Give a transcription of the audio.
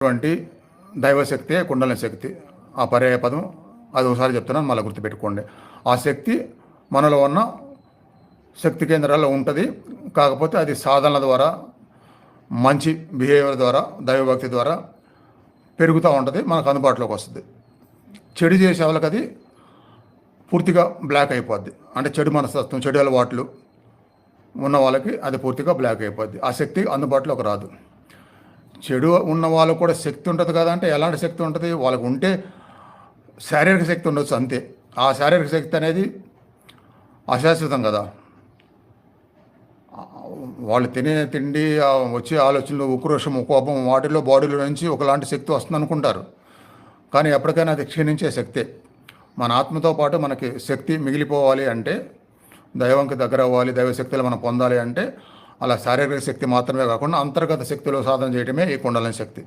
అటువంటి దైవశక్తి కుండలిని శక్తి. ఆ పర్యాయ పదం అది ఒకసారి చెప్తున్నాను మళ్ళీ గుర్తుపెట్టుకోండి. ఆ శక్తి మనలో ఉన్న శక్తి కేంద్రాల్లో ఉంటుంది. కాకపోతే అది సాధనల ద్వారా మంచి బిహేవియర్ ద్వారా దైవభక్తి ద్వారా పెరుగుతూ ఉంటుంది మనకు అందుబాటులోకి వస్తుంది. చెడు చేసే వాళ్ళకి అది పూర్తిగా బ్లాక్ అయిపోద్ది. అంటే చెడు మనస్తత్వం చెడు అలవాట్లు ఉన్న వాళ్ళకి అది పూర్తిగా బ్లాక్ అయిపోద్ది. ఆ శక్తి అందుబాటులోకి రాదు. చెడు ఉన్న వాళ్ళకు కూడా శక్తి ఉంటుంది కదా అంటే ఎలాంటి శక్తి ఉంటుంది? వాళ్ళకు ఉంటే శారీరక శక్తి ఉండొచ్చు అంతే. ఆ శారీరక శక్తి అనేది అశాశ్వతం కదా. వాళ్ళు తినే తిండి వచ్చే ఆలోచనలు ఉక్రోషము కోపం వాటిలో బాడీలో నుంచి ఒకలాంటి శక్తి వస్తుంది అనుకుంటారు కానీ ఎప్పటికైనా అది క్షీణించే శక్తే. మన ఆత్మతో పాటు మనకి శక్తి మిగిలిపోవాలి అంటే దైవంకి దగ్గర అవ్వాలి దైవశక్తులు మనం పొందాలి అంటే అలా శారీరక శక్తి మాత్రమే కాకుండా అంతర్గత శక్తిలో సాధన చేయడమే ఈ కుండలని శక్తి.